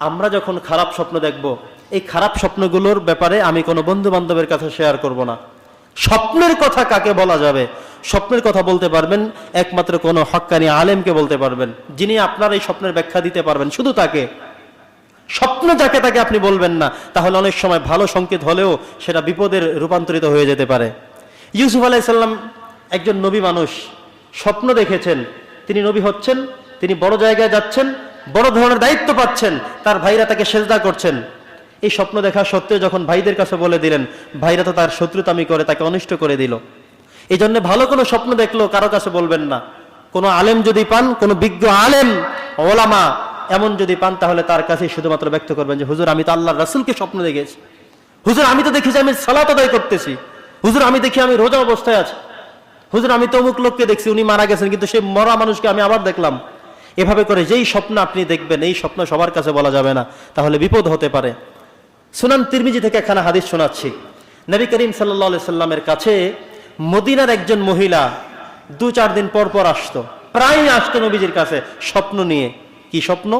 আমরা যখন খারাপ স্বপ্ন দেখব, এই খারাপ স্বপ্নগুলোর ব্যাপারে আমি কোনো বন্ধু বান্ধবের কাছে শেয়ার করব না। স্বপ্নের কথা কাকে বলা যাবে? স্বপ্নের কথা বলতে পারবেন, একমাত্র কোনো হক্কানি আলেমকে বলতে পারবেন, যিনি আপনার এই স্বপ্নের ব্যাখ্যা দিতে পারবেন, শুধু তাকে। স্বপ্ন যাকে তাকে আপনি বলবেন না, তাহলে অনেক সময় ভালো সংকেত হলেও সেটা বিপদের রূপান্তরিত হয়ে যেতে পারে। ইউসুফ আলাইসাল্লাম একজন নবী মানুষ, স্বপ্ন দেখেছেন, তিনি নবী হচ্ছেন, তিনি বড় জায়গায় যাচ্ছেন বড় ধরনের দায়িত্ব পাচ্ছেন, তার ভাইরা তাকে সেজদা করছেন। এই স্বপ্ন দেখা সত্ত্বেও যখন ভাইদের কাছে বলে দিলেন, ভাইরা তো তার শত্রুতামি করে, তাকে অনিষ্ট করে দিল। এই জন্য ভালো কোনো স্বপ্ন দেখল, কারও কাছে বলবেন না। কোনো আলেম যদি পান, কোনো বিজ্ঞ আলেম, ওলামা, এমন যদি পান, তাহলে তার কাছে শুধুমাত্র ব্যক্ত করবেন যে, হুজুর, আমি তো আল্লাহ রাসুলকে স্বপ্ন দেখেছি। হুজুর, আমি তো দেখেছি আমি সালাত আদায় করতেছি। হুজুর, আমি দেখি আমি রোজা অবস্থায় আছি। হুজুর, আমি তো অমুক লোককে দেখছি, উনি মারা গেছেন, কিন্তু সেই মরা মানুষকে আমি আবার দেখলাম। এভাবে করে যেই স্বপ্ন আপনি দেখবেন, এই স্বপ্ন সবার কাছে বলা যাবে না, তাহলে বিপদ হতে পারে। সুনান তিরমিজি থেকে এখানে হাদিস শোনাচ্ছি। নবী করিম সাল্লা সাল্লামের কাছে মদিনার একজন মহিলা দু চার দিন পর পর আসতো প্রায় আসতো নবীজির কাছে স্বপ্ন নিয়ে। কি স্বপ্ন?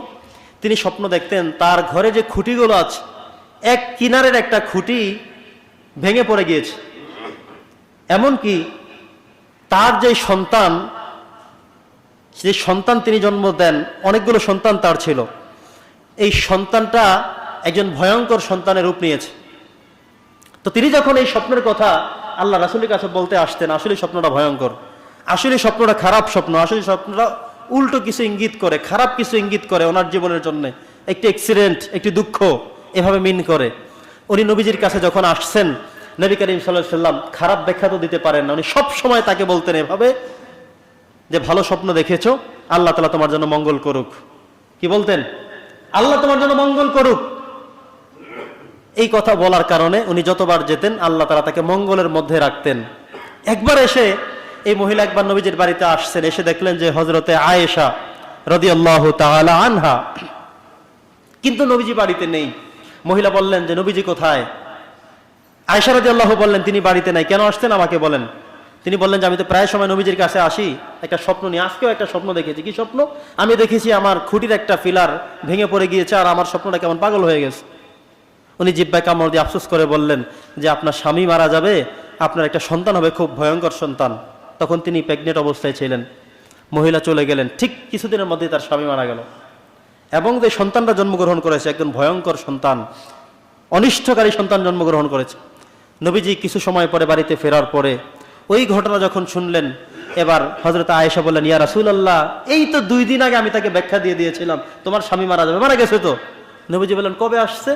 তিনি স্বপ্ন দেখতেন, তার ঘরে যে খুঁটিগুলো আছে, এক কিনারের একটা খুঁটি ভেঙে পড়ে গিয়েছে। এমনকি তার যে সন্তান যে সন্তান তিনি জন্ম দেন, অনেকগুলো সন্তান তার ছিল। এই সন্তানটা একজন ভয়ঙ্কর সন্তানের রূপ নিয়েছে। তো তিনি যখন এই স্বপ্নের কথা আল্লাহ রাসুলের কাছে বলতে আসতেন, আসলে স্বপ্নটা ভয়ঙ্কর, আসলে স্বপ্নটা খারাপ স্বপ্ন, আসলে স্বপ্নটা উল্টো কিছু ইঙ্গিত করে, খারাপ কিছু ইঙ্গিত করে ওনার জীবনের জন্য। একটি অ্যাক্সিডেন্ট একটি দুঃখ এভাবে মিন করে। উনি নবীজির কাছে যখন আসছেন, নবী করিম সাল্লাহ সাল্লাম খারাপ ব্যাখ্যা তো দিতে পারেন না, উনি সব সময় তাকে বলতেন এভাবে যে ভালো স্বপ্ন দেখেছ, আল্লাহ তালা তোমার জন্য মঙ্গল করুক। কি বলতেন? আল্লাহ তোমার জন্য মঙ্গল করুক। এই কথা বলার কারণে উনি যতবার যেতেন, আল্লাহ তালা তাকে মঙ্গলের মধ্যে রাখতেন। একবার এসে এই মহিলা একবার নবীজির বাড়িতে আসছেন, এসে দেখলেন যে হজরতে আয়েশা রদি আল্লাহ আনহা। কিন্তু নবীজি বাড়িতে নেই। মহিলা বললেন যে, নবীজি কোথায়? আয়েশা রদি আল্লাহ বললেন, তিনি বাড়িতে নাই। কেন আসতেন আমাকে বলেন। তিনি বললেন যে, আমি তো প্রায় সময় নবীজির কাছে আসি, একটা স্বপ্ন নিয়ে। আজকেও একটা স্বপ্ন দেখেছি। কি স্বপ্ন? আমি দেখেছি আমার খুঁটির একটা ফিলার ভেঙে পড়ে গিয়েছে আর আমার স্বপ্নটা কেমন পাগল হয়ে গেছে। উনি জিব্বায় কামড় দিয়ে আফসোস করে বললেন যে, আপনার স্বামী মারা যাবে, আপনার একটা সন্তান হবে, খুব ভয়ঙ্কর সন্তান। তখন তিনি প্রেগনেন্ট অবস্থায় ছিলেন। মহিলা চলে গেলেন। ঠিক কিছুদিনের মধ্যে তার স্বামী মারা গেল। এবং যে সন্তানটা জন্মগ্রহণ করেছে, একজন ভয়ঙ্কর সন্তান, অনিষ্টকারী সন্তান জন্মগ্রহণ করেছে। নবীজি কিছু সময় পরে বাড়িতে ফেরার পরে ওই ঘটনা যখন শুনলেন, এবার হজরত আয়েশা বললেন, ইয়া রাসুলাল্লাহ, এই তো দুই দিন আগে আমি তাকে ব্যাখ্যা দিয়ে দিয়েছিলাম, তোমার স্বামী মারা যাবে, মারা গেছে তো? নবীজি বললেন, কবে আসছে?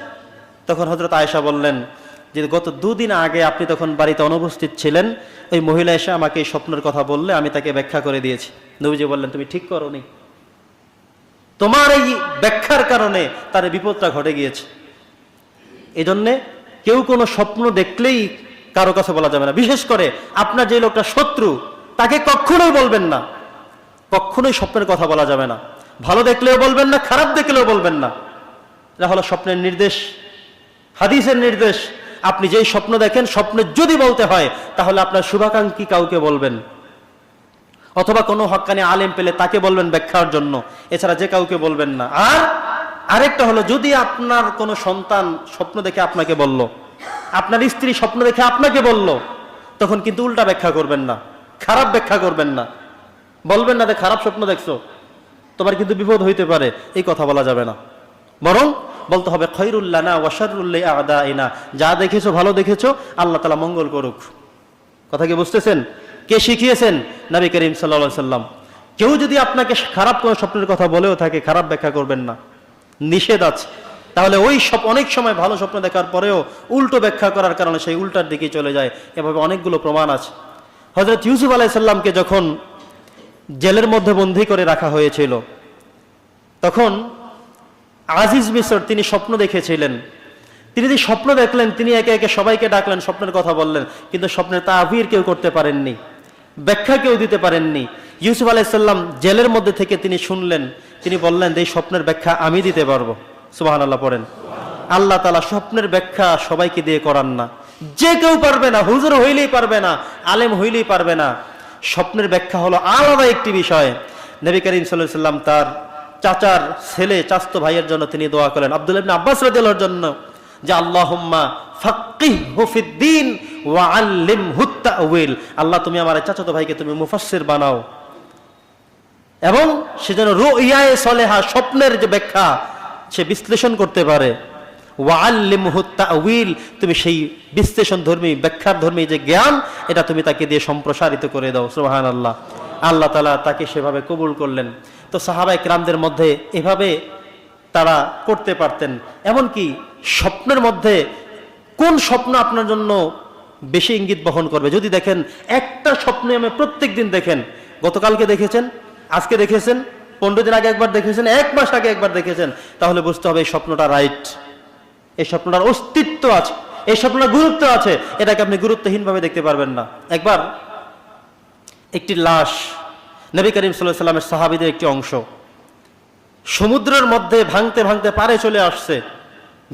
তখন হজরত আয়েশা বললেন, যে গত দুদিন আগে আপনি তখন বাড়িতে অনুপস্থিত ছিলেন, ওই মহিলা এসে আমাকে এই স্বপ্নের কথা বললে, আমি তাকে ব্যাখ্যা করে দিয়েছি। নবীজি বললেন, তুমি ঠিক করনি। তোমার এই ব্যাখ্যার কারণে তার বিপদটা ঘটে গিয়েছে। এই জন্যে কেউ কোনো স্বপ্ন দেখলেই কারও কাছে বলা যাবে না। বিশেষ করে আপনার যে লোকটা শত্রু, তাকে কখনোই বলবেন না। কখনোই স্বপ্নের কথা বলা যাবে না। ভালো দেখলেও বলবেন না, খারাপ দেখলেও বলবেন না। এটা হলো স্বপ্নের নির্দেশ, হাদিসের নির্দেশ। আপনি যেই স্বপ্ন দেখেন, স্বপ্নে যদি বলতে হয়, তাহলে আপনার শুভাকাঙ্ক্ষী কাউকে বলবেন। অথবা কোনো হক্কানি আলেম পেলে তাকে বলবেন ব্যাখ্যার জন্য। এছাড়া যে কাউকে বলবেন না। আর আরেকটা হলো, যদি আপনার কোনো সন্তান স্বপ্ন দেখে আপনাকে বলল আপনার স্ত্রী স্বপ্ন দেখে আপনাকে বলল, তখন কিন্তু উল্টা ব্যাখ্যা করবেন না, খারাপ ব্যাখ্যা করবেন না। বলবেন না যে খারাপ স্বপ্ন দেখছ, তোমার কিন্তু বিপদ হইতে পারে, এই কথা বলা যাবে না। বরং বলতে হবে খৈরুল্লাহ না ওয়াশারুল্লাহ আদা ইনা যা দেখেছ, ভালো দেখেছ, আল্লাহ তালা মঙ্গল করুক। কথা কি বুঝতেছেন? কে শিখিয়েছেন? নবী করিম সাল্লা সাল্লাম। কেউ যদি আপনাকে খারাপ কোনো স্বপ্নের কথা বলেও থাকে, খারাপ ব্যাখ্যা করবেন না। নিষেধ আছে। তাহলে ওই সব অনেক সময় ভালো স্বপ্ন দেখার পরেও উল্টো ব্যাখ্যা করার কারণে সেই উল্টার দিকে চলে যায়। এভাবে অনেকগুলো প্রমাণ আছে। হজরত ইউসুফ আলাইসাল্লামকে যখন জেলের মধ্যে বন্দি করে রাখা হয়েছিল, তখন আজিজ মিশর তিনি স্বপ্ন দেখেছিলেন। তিনি যে স্বপ্ন দেখলেন, তিনি একে একে সবাইকে ডাকলেন, স্বপ্নের কথা বললেন, কিন্তু স্বপ্নের তাবির কেউ করতে পারেননি, ব্যাখ্যা কেউ দিতে পারেননি। ইউসুফ আলাইসাল্লাম জেলের মধ্যে থেকে তিনি শুনলেন, তিনি বললেন যে স্বপ্নের ব্যাখ্যা আমি দিতে পারব। সুবাহান আল্লাহ পড়েন। আল্লাহ তালা স্বপ্নের ব্যাখ্যা সবাইকে দিয়ে করান না। যে কেউ পারবে না, হুজুর হইলেই পারবে না, আলেম হইলেই পারবে না। স্বপ্নের ব্যাখ্যা হলো আলাদা একটি বিষয়। নবী করিম সাল্লাম তার চাচার ছেলে চাস্ত ভাইয়ের জন্য তিনি দোয়া করলেন আব্দুল আব্বাস রাদিয়াল্লাহুর জন্য যে, আল্লাহুম্মা ফাক্কিহহু ফিদ্দিন ওয়া আল্লিমহু তাউইল আল্লাহ, তুমি আমার চাচাতো ভাইকে তুমি মুফাসসির বানাও। এবং সে যেন রুইয়ায়ে সলেহা, স্বপ্নের যে ব্যাখ্যা সে বিশ্লেষণ করতে পারে। ওয়াল্লিমহু তাউইল তুমি সেই বিশ্লেষণ ধর্মী, ব্যাখ্যার ধর্মী যে জ্ঞান, এটা তুমি তাকে দিয়ে সম্প্রসারিত করে দাও সোহান আল্লাহ আল্লাহ তালা তাকে সেভাবে কবুল করলেন। তো সাহাবায়ে কিরামদের মধ্যে এভাবে তারা করতে পারতেন। এমনকি স্বপ্নের মধ্যে কোন স্বপ্ন আপনার জন্য বেশি ইঙ্গিত বহন করবে? যদি দেখেন, একটা স্বপ্নে আমি প্রত্যেক দিন দেখেন। গতকালকে দেখেছেন? আজকে দেখেছেন? পনেরো দিন আগে একবার দেখেছেন, এক মাস আগে একবার দেখেছেন, তাহলে বুঝতে হবে এই স্বপ্নটা রাইট এই স্বপ্নটার অস্তিত্ব আছে, এই স্বপ্নটার গুরুত্ব আছে, এটাকে আপনি গুরুত্বহীনভাবে দেখতে পারবেন না। একবার, একটি লাশ, নবী করিম সাল্লাহ সাল্লামের সাহাবিদের একটি অংশ, সমুদ্রের মধ্যে ভাঙতে ভাঙতে পারে চলে আসছে,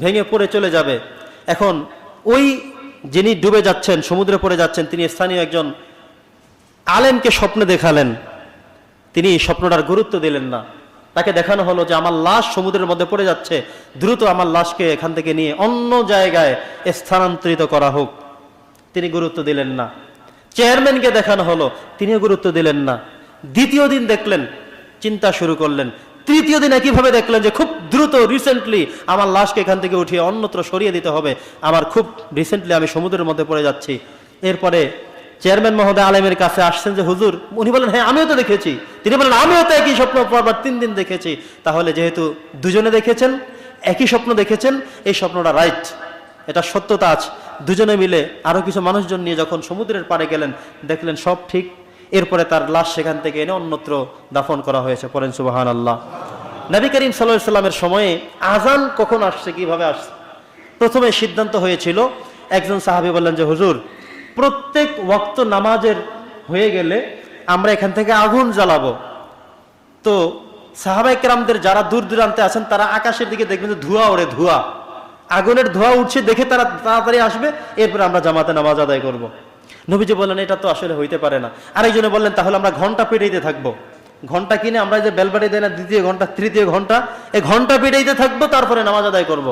ভেঙে পড়ে চলে যাবে। এখন ওই যিনি ডুবে যাচ্ছেন, সমুদ্রে পড়ে যাচ্ছেন, তিনি স্থানীয় একজন আলেমকে স্বপ্নে দেখালেন। তিনি স্বপ্নটার গুরুত্ব দিলেন না। তাকে দেখানো হলো যে আমার লাশ সমুদ্রের মধ্যে পড়ে যাচ্ছে, দ্রুত আমার লাশকে এখান থেকে নিয়ে অন্য জায়গায় স্থানান্তরিত করা হোক। তিনি গুরুত্ব দিলেন না। চেয়ারম্যানকে দেখানো হলো, তিনিও গুরুত্ব দিলেন না। দ্বিতীয় দিন দেখলেন, চিন্তা শুরু করলেন। তৃতীয় দিন একইভাবে দেখলেন যে খুব দ্রুত রিসেন্টলি আমার লাশকে এখান থেকে উঠিয়ে অন্যত্র সরিয়ে দিতে হবে। আমার খুব রিসেন্টলি আমি সমুদ্রের মধ্যে পড়ে যাচ্ছি। এরপরে চেয়ারম্যান মহোদয় আলেমের কাছে আসছেন যে, হুজুর, উনি বলেন হ্যাঁ আমিও তো দেখেছি। তিনি বলেন, আমিও তো একই স্বপ্ন পরবার তিন দিন দেখেছি। তাহলে যেহেতু দুজনে দেখেছেন, একই স্বপ্ন দেখেছেন, এই স্বপ্নটা রাইট। এটা সত্যতা আছে দুজনে মিলে আরও কিছু মানুষজন নিয়ে যখন সমুদ্রের পাড়ে গেলেন, দেখলেন সব ঠিক। এরপরে তার লাশ সেখান থেকে এনে অন্যত্র দাফন করা হয়েছে। পরেন সুবাহান আল্লাহ নবী করিম সাল্লামের সময়ে আজান কখন আসছে, কীভাবে আসছে? প্রথমে সিদ্ধান্ত হয়েছিল, একজন সাহাবি বললেন যে, হুজুর প্রত্যেক ওয়াক্ত নামাজের হয়ে গেলে আমরা এখান থেকে আগুন জ্বালাবো তো সাহাবাই কেরামদের যারা দূর দূরান্তে আছেন, তারা আকাশের দিকে দেখবেন ধোঁয়া ওড়ে ধোঁয়া আগুনের ধোঁয়া উঠছে দেখে তারা তাড়াতাড়ি আসবে, এরপর আমরা জামাতে নামাজ আদায় করব। নবীজি বললেন, এটা তো আসলে হইতে পারে না আরেকজনে বললেন, তাহলে আমরা ঘণ্টা পেটাইতে থাকব ঘণ্টা কিনে আমরা যে বেলবাড়ি দেয় না, দ্বিতীয় ঘণ্টা, তৃতীয় ঘণ্টা, এই ঘণ্টা পেটাইতে থাকব, তারপরে নামাজ আদায় করব।